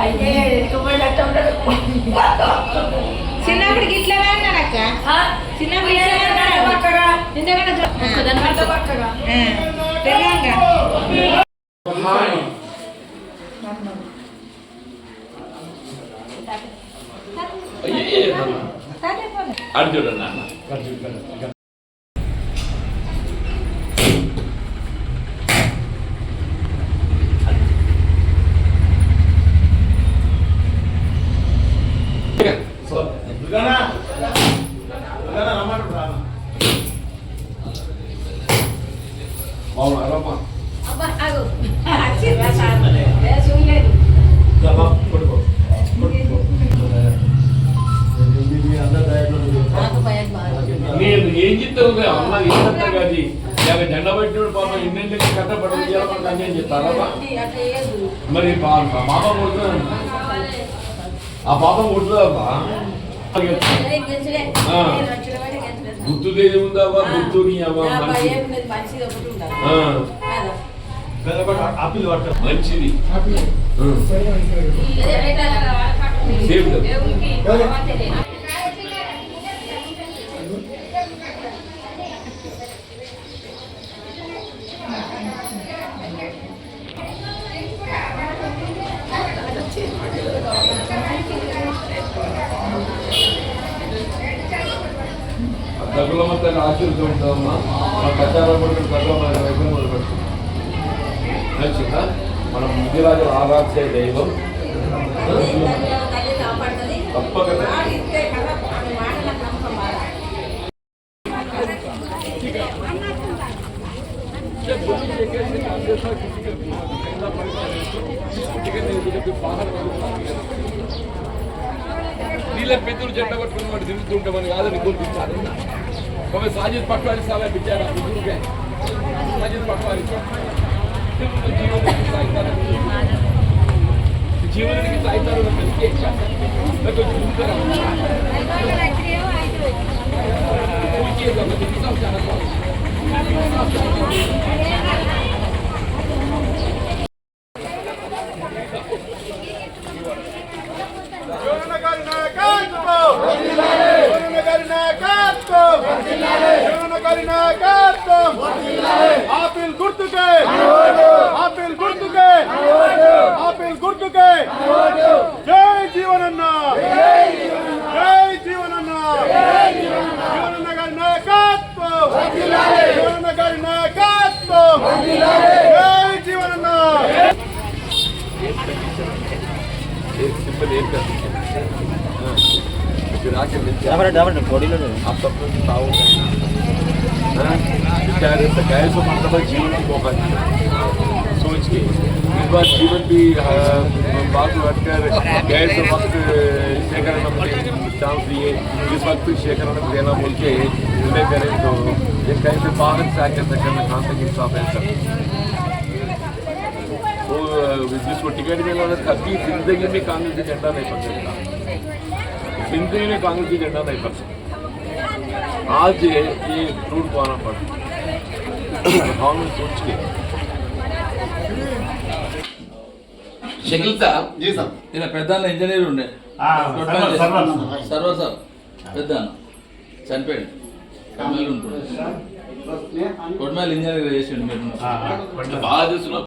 అయ్యే ఎత్తుకుపోయినట్టు ఉండడు. చిన్నప్పుడు ఇట్లానే అన్నాడక్క ఆ? చిన్నప్పుడు అయ్యే, ఇట్లానే ఏం చెప్తావు అమ్మ ఏం చెప్తావు అది యాభై జెండ పట్టినోడు పాపం ఇన్నింటికి కట్టబడి చేయాలని కానీ ఏం చెప్తారా. మరి పాపం కొడుతుంది ఆ పాపం గెలిచలేదు. గుర్తు ఉందావా గుర్తు మంచిది. భయం లేదు, మంచిది ఒకటి ఉండాలి. ఆ, కాదా? మంచిది ఆ. ఇదే పెట్టాలి. సేఫ్ కదా. దేవునికి తర్వాత తెలియదు. మన ప్రచారం కూడా దగ్గర మన దగ్గర నచ్చిందా మనం ముద్దిరాజు ఆరాధ్య దైవం తప్పక నీళ్ళ పెద్దలు చెట్ట పట్టుకుని వాడు కాదని గుర్తించాలి હવે સાજિદ પટવારી સાહેબ બિચારા બુજુર્ગ હે સાજિદ પટવારી ಜೀವನಕ್ಕೆ ಸಾಯ್ತಾ ಇರೋ ಬೆಂಕಿ ಮತ್ತು ಸುಂದರ ಉಳಿಕೆ आप सब लोग बताओ हाँ? बेचारे तो गए तो मतलब जीवन की मौका सोच के इस बार जीवन भी बात गए तो वक्त शेखर चांस दिए इस वक्त शेखर देना बोल के निर्णय करें तो ये कहीं से बाहर से आकर सकते में कहाँ तक इंसाफ है सब वो जिसको टिकट मिला उन्हें कभी जिंदगी में कांग्रेस की झंडा नहीं पकड़ सकता जिंदगी में कांग्रेस की झंडा नहीं पकड़ सकता आज ये ये रूट को आना पड़ा भावना सोच के షకిల్ సార్ जी साहब ఈయన పెద్ద ఇంజనీర్ ఉండే సర్వర్, సర్వర్. సర్వర్ సార్ పెద్ద చనిపోయాడు కొడమేలు ఉంటుండే కొడమేలు ఇంజనీర్ చేసిండు మీరు. బాగా చూస్తున్నాం.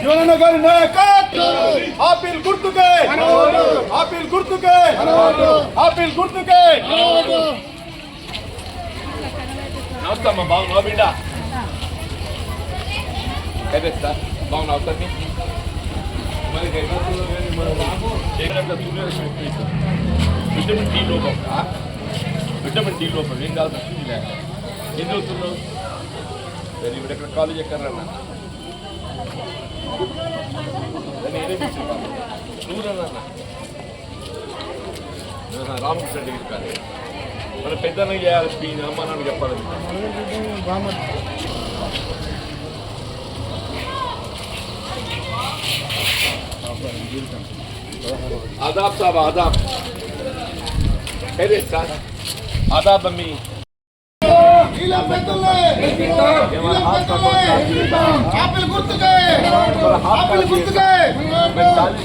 జీవనన్న గారి నాయకత్వం ఆపిల్ గుర్తుకే ఆపిల్ గుర్తుకే ఆపిల్ గుర్తుకే నమస్తే అమ్మా బాగున్నావా బిడ్డ? అయితే సార్ బాగున్నావు సార్ మీ మరి విటమిన్ డి లోపం విటమిన్ డి లోపం ఏం కాదు ఇది లేక ఏం చదువుతున్నావు సరే ఇప్పుడు ఎక్కడ కాలేజ్ ఎక్కడన్నా రామకృష్ణ డిగ్రీ కాలేజ్. మన పెద్దన్న చేయాలి స్పీన్ అమ్మ నాన్న చెప్పాలి. आदाब साहब, आदाब। खेरे साथ आदाब, अम्मी।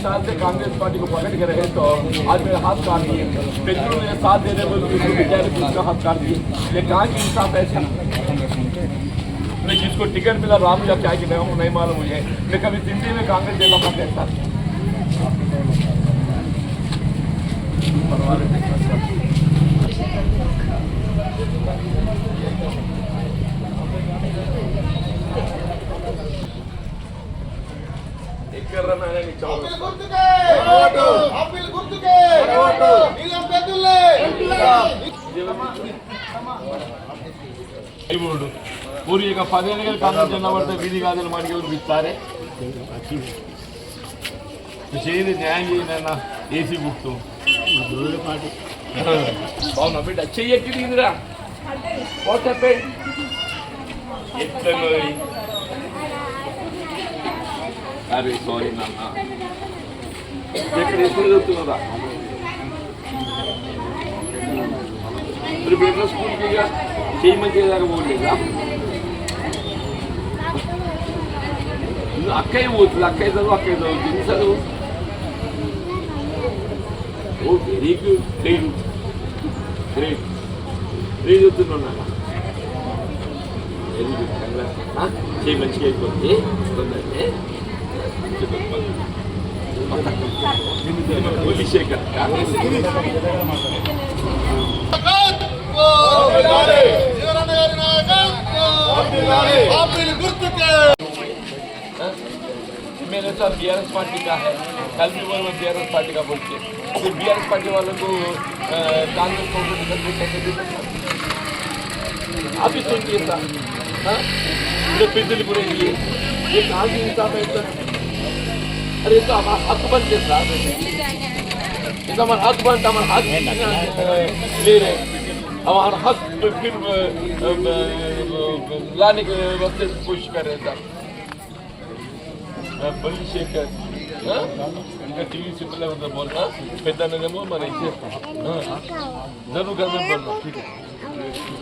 साल से कांग्रेस पार्टी को रहे तो आज मेरे हाथ दिए साथ हाथ दिए कहा कि मैं जिसको टिकट मिला, राम या क्या कि मैं हूँ, नहीं मालूम मुझे। मैं कभी दिल्ली में कांग्रेस देना पड़ सकता ಹೈಬೋರ್ಡ್ ಊರು ಈಗ ಪದೇನಿಗೆ ಕಾಂಗ್ರೆಸ್ ಜನ ಬರ್ತಾ ಬೀದಿಗಾದಲು ಮಾಡಿ ಅವರು ಬಿತ್ತಾರೆ ವಿಷಯ ನನ್ನ ಎ ಸಿ ಬುಕ್ತು బాగున్నా బిడ్డ చెయ్యట్టి నీదిరా చెప్పే ఎట్లా అరే సారీ నాన్న. ఎక్కడ ఎప్పుడు చదువుతున్నదా మరి బిడ్డ స్కూల్కి ఇక నువ్వు అక్కయ్య పోతుంది అక్కయ్య చదువు అక్కయ్య చదువు ఇది చదువు? ఓ very good. Great great great చూస్తున్నా వెరీ గుడ్ చేయి మంచిగా అయిపోతుంది తొందరనే పోలీస్ శేఖర్ జీవనన్న मेरे साथ बी पार्टी का है। कल भी बोल बी पार्टी का बोलते तो बी पार्टी वालों को कांग्रेस को कैसे दे सकते? आप ही सोचिए सर हाँ? पूरे लिए। ये कहाँ की इंसाफ है सर अरे तो हमारा हक बनते सर ये तो हमारा हक बनता हमारा हक ले रहे हमारा हक फिर अ, अ, लाने के वास्ते कोशिश कर रहे हैं सर శేఖర్ ఇంకా టీవీ సింపుల్ ఉందా పెద్దనేమో మరి ఇచ్చేస్తాం జరుగు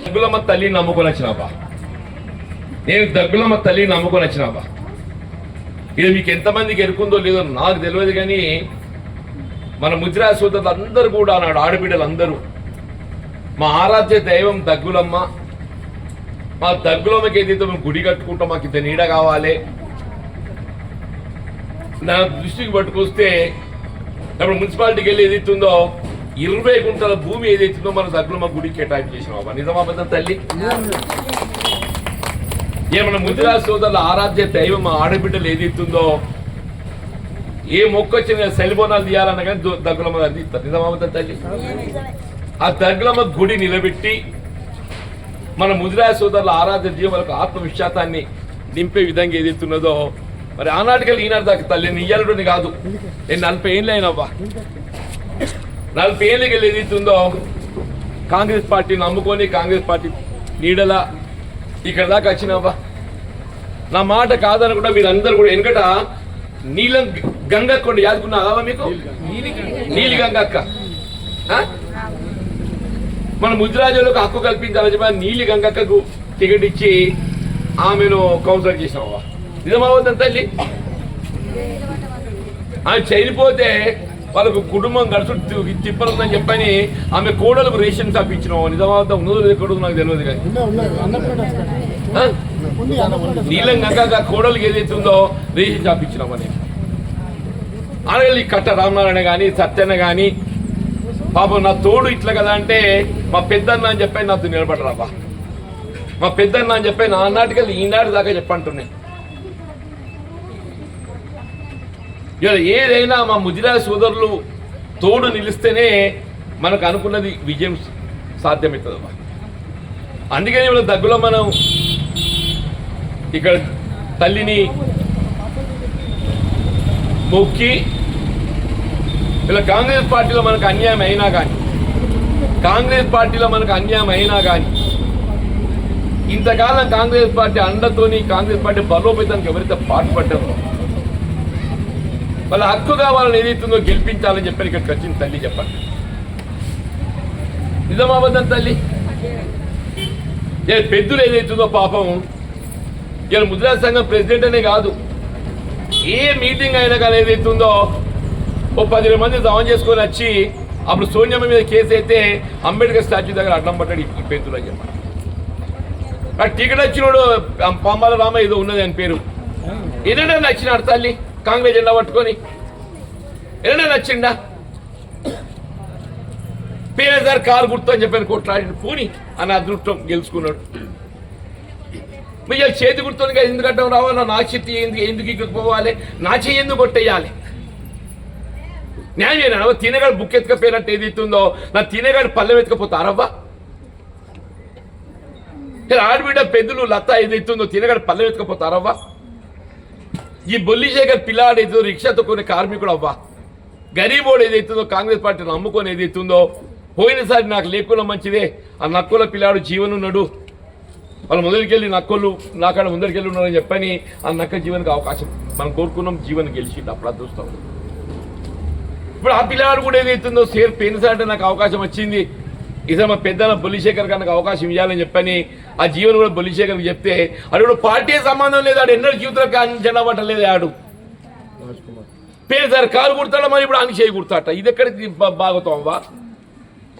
దగ్గులమ్మ తల్లి నమ్ముకొని వచ్చినాబా నేను దగ్గులమ్మ తల్లి నమ్ముకొని వచ్చినాబా ఇది మీకు ఎంతమందికి ఎరుకుందో లేదో నాకు తెలియదు కానీ మన ముద్రా సోదరులు అందరూ కూడా నాడు ఆడబిడ్డలు అందరూ. మా ఆరాధ్య దైవం దగ్గులమ్మ. మా దగ్గులమ్మకి ఏదైతే మేము గుడి కట్టుకుంటాం మాకు ఇంత నీడ కావాలి. నా దృష్టికి పట్టుకొస్తే ఇప్పుడు మున్సిపాలిటీకి వెళ్ళి ఏదైతుందో ఇరవై గుంటల భూమి ఏదైతుందో మన దగ్గర మా గుడికి కేటాయింపు చేసినాం నిజమా తల్లి? ఏమన్నా ముద్రా సోదరుల ఆరాధ్య దైవం మా ఆడబిడ్డలు ఏదైతుందో ఏ మొక్క వచ్చిన సెల్బోనాలు తీయాలన్నా కానీ దగ్గులమ్మ అది ఇస్తారు తల్లి? ఆ దగ్గులమ్మ గుడి నిలబెట్టి మన ముద్రా సోదరుల ఆరాధ్య జీవులకు ఆత్మవిశ్వాసాన్ని నింపే విధంగా ఏదైతున్నదో మరి ఆనాటికల్ ఈనాడు దాకా తల్లి నియ్యలుడిని కాదు. నేను నలభై ఏళ్ళు అయినవ్వా నలభై ఏళ్ళకి వెళ్ళి ఏదైతుందో కాంగ్రెస్ పార్టీ నమ్ముకొని కాంగ్రెస్ పార్టీ నీడల ఇక్కడ దాకా వచ్చినవ్వా? నా మాట కాదని కూడా మీరందరూ కూడా వెనకట నీలం గంగక్క కూడా యాదుకున్నావా మీకు? నీలి గంగక్క ఆ? మన ముద్రాజులకు హక్కు కల్పించాలని చెప్పి నీలి గంగక్కకు టికెట్ ఇచ్చి ఆమెను కౌన్సిలర్ చేసినావా? నిజమవుతుంది తల్లి ఆమె చనిపోతే వాళ్ళకు కుటుంబం గడుచు తిప్పలుందని చెప్పని ఆమె కోడలకు రేషన్ షాప్ ఇచ్చినావు నిజమవుతా ఉన్నదో ఎక్కడో నాకు తెలియదు కానీ? నీలం గంగక్క కోడలికి ఏదైతే ఉందో రేషన్ షాప్ ఇచ్చినామని ఆడగలి కట్ట రామనారాయణ కానీ సత్యన్న కానీ పాపం నా తోడు ఇట్లా కదా అంటే మా పెద్దన్న అని చెప్పి నాతో నిలబడరాబా మా పెద్దన్న అని చెప్పి నా నాటికల్ ఈనాడు దాకా చెప్పంటున్నాయి. ఇలా ఏదైనా మా ముజిరా సోదరులు తోడు నిలిస్తేనే మనకు అనుకున్నది విజయం సాధ్యమవుతుందమ్మా. అందుకని ఇవాళ దగ్గులో మనం ఇక్కడ తల్లిని మొక్కి ఇలా కాంగ్రెస్ పార్టీలో మనకు అన్యాయం అయినా కానీ కాంగ్రెస్ పార్టీలో మనకు అన్యాయం అయినా కానీ ఇంతకాలం కాంగ్రెస్ పార్టీ అండతోని కాంగ్రెస్ పార్టీ బలోపేతానికి ఎవరైతే పాటుపడ్డారో వాళ్ళ హక్కుగా వాళ్ళని ఏదైతుందో గెలిపించాలని చెప్పని ఇక్కడికి వచ్చింది తల్లి చెప్పండి. నిజమాబద్ధం తల్లి? ఇలా పెద్దలు ఏదైతుందో పాపం ఇలా ముద్రా సంఘం ప్రెసిడెంట్ అనే కాదు. ఏ మీటింగ్ అయినా కానీ ఏదైతుందో ఓ పది మంది దవం చేసుకొని వచ్చి అప్పుడు సోనియమ్మ మీద కేసు అయితే అంబేద్కర్ స్టాచ్యూ దగ్గర అడ్డం పడ్డాడు ఈ పెద్దలు అని చెప్పారు టికెట్ వచ్చినోడు పంబాల రామ ఏదో ఉన్నది అని పేరు. ఎన్నడన్నా నచ్చినాడు తల్లి? కాంగ్రెస్ జెండా పట్టుకొని ఎన్నడన్నా నచ్చిండా? పిఎస్ఆర్ కారు గుర్తు అని చెప్పాను కొట్లాడి పూని అని అదృష్టం గెలుచుకున్నాడు. మీరు చేతి చేతి కదా ఎందుకంటే రావాలా? నా చేతి ఎందుకు ఎందుకు ఇక్కడికి పోవాలి? నా చెయ్యి ఎందుకు కొట్టేయాలి? న్యాయం చేయను తినగాడు బుక్ ఎత్తుకపోయినట్టు ఏది ఇస్తుందో నా తినగాడు పల్లెం ఎత్తుకపోతారవ్వా ఆడబిడ్డ పెద్దలు లత ఏది ఇస్తుందో తినగాడు పల్లెం ఎత్తుకపోతారవ్వా ఈ బొల్లిశేఖర్ పిల్లాడు ఏదో రిక్షా కొన్ని కార్మికుడు అవ్వా. గరీబోడు ఏదైతుందో కాంగ్రెస్ పార్టీని నమ్ముకొని ఏదైతుందో పోయినసారి నాకు లేకుండా మంచిదే. ఆ నక్కుల పిల్లాడు జీవనున్నాడు. వాళ్ళు ముందరికెళ్ళి నక్కలు నాకాడ ముందరికెళ్ళి ఉన్నారని చెప్పని ఆ నక్క జీవనకి అవకాశం. మనం కోరుకున్నాం జీవన్ గెలిచింది. అప్పుడు అదృష్టం. ఇప్పుడు ఆ పిల్లాడు కూడా ఏదైతుందో సేర్ పోయినసారి నాకు అవకాశం వచ్చింది. ఇదే మా పెద్దన బొల్లిశేఖర్ గారికి అవకాశం ఇవ్వాలని చెప్పని ఆ జీవన్ కూడా బొల్లిశేఖర్కి చెప్తే అది కూడా పార్టీ సంబంధం లేదు ఆడు ఎన్నడూ జీవితంలో జెండా పట్టలేదు ఆడు. పేరు సార్ కారు కుడతాడా మరి ఇప్పుడు అని చేయి కుడతాట. ఇది ఎక్కడికి బాగుతాం వా?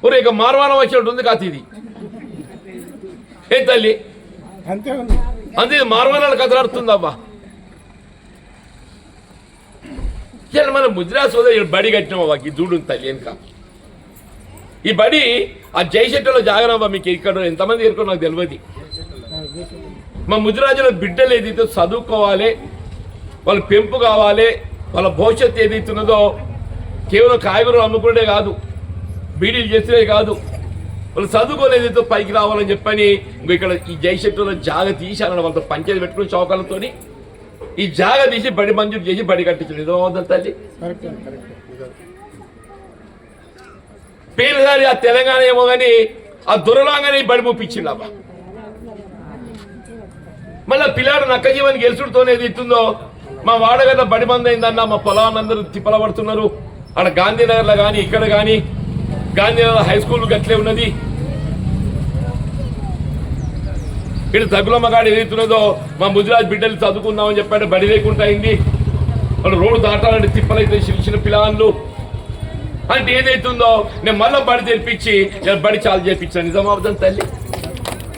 ఒరే ఇక మార్వానం వచ్చినట్టు ఉంది కాదు ఇది. ఏ తల్లి? అంతే మార్వానాలు కదలాడుతుందవ్వా ఇలా మన ముద్రా సోదరు బడి కట్టినామవ్వా ఈ చూడు తల్లి వెనుక. ఈ బడి ఆ జయశెట్టలో జాగనవ్వా మీకు ఇక్కడ ఎంతమంది ఎరుకో నాకు తెలియదు. మా ముదిరాజుల బిడ్డలు ఏదైతే చదువుకోవాలి వాళ్ళ పెంపు కావాలి వాళ్ళ భవిష్యత్తు ఏదైతే ఉన్నదో కేవలం కాయగూరలు అమ్ముకునే కాదు బీడీలు చేస్తే కాదు. వాళ్ళు చదువుకొని పైకి రావాలని చెప్పని ఇంకో ఇక్కడ ఈ జయశక్తిలో జాగ తీశారని వాళ్ళతో పంచాయతీ పెట్టుకుని చౌకాలతో ఈ జాగ తీసి బడి మంజూరు చేసి బడి కట్టించారు. నిజమవుతుంది తల్లి? కరెక్ట్ పేరుదారి ఆ తెలంగాణ ఏమో కానీ ఆ దొరలాగానే బడి ముప్పించింది అబ్బా మళ్ళీ పిల్లాడు నక్క జీవన్ గెలుచుడుతోనే తిట్టుందో ఇస్తుందో మా వాడగడ్డ బడి మంది అయిందన్న మా పొలాలందరూ తిప్పల పడుతున్నారు ఆడ గాంధీనగర్లో కానీ ఇక్కడ కానీ గాంధీనగర్ హై స్కూల్ గట్లే ఉన్నది. ఇక్కడ తగులమ్మగాడు ఏదైతున్నదో మా ముదిరాజ్ బిడ్డలు చదువుకుందామని చెప్పాడు బడి లేకుండా అయింది. వాళ్ళు రోడ్డు దాటాలంటే తిప్పలైతే చిన్న చిన్న పిల్లలు. అంటే ఏదైతుందో నేను మళ్ళీ బడి తెరిపించి నేను బడి చాలు చేపించాను. నిజమాబద్ధం తల్లి?